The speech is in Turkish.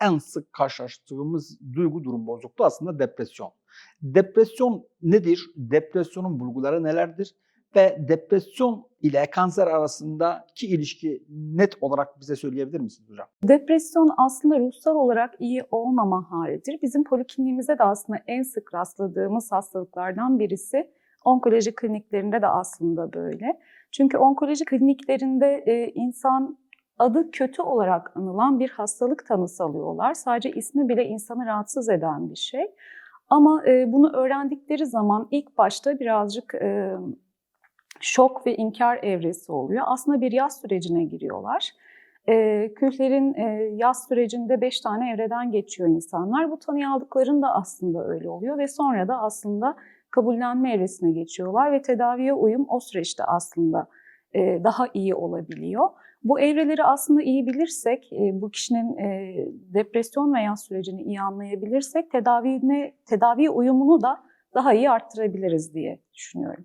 en sık karşılaştığımız duygu durum bozukluğu aslında depresyon. Depresyon nedir? Depresyonun bulguları nelerdir? Ve depresyon ile kanser arasındaki ilişki net olarak bize söyleyebilir misiniz hocam? Depresyon aslında ruhsal olarak iyi olmama halidir. Bizim polikliniğimizde de aslında en sık rastladığımız hastalıklardan birisi. Onkoloji kliniklerinde de aslında böyle. Çünkü onkoloji kliniklerinde insan adı kötü olarak anılan bir hastalık tanısı alıyorlar. Sadece ismi bile insanı rahatsız eden bir şey. Ama e, bunu öğrendikleri zaman ilk başta birazcık e, şok ve inkar evresi oluyor. Aslında bir yaz sürecine giriyorlar. E, e, yaz sürecinde 5 tane evreden geçiyor insanlar. Bu tanıyı aldıklarında aslında öyle oluyor ve sonra da aslında kabullenme evresine geçiyorlar ve tedaviye uyum o süreçte aslında daha iyi olabiliyor. Bu evreleri aslında iyi bilirsek, e, bu kişinin e, depresyon veya sürecini iyi anlayabilirsek tedavine, tedaviye uyumunu da daha iyi arttırabiliriz diye düşünüyorum.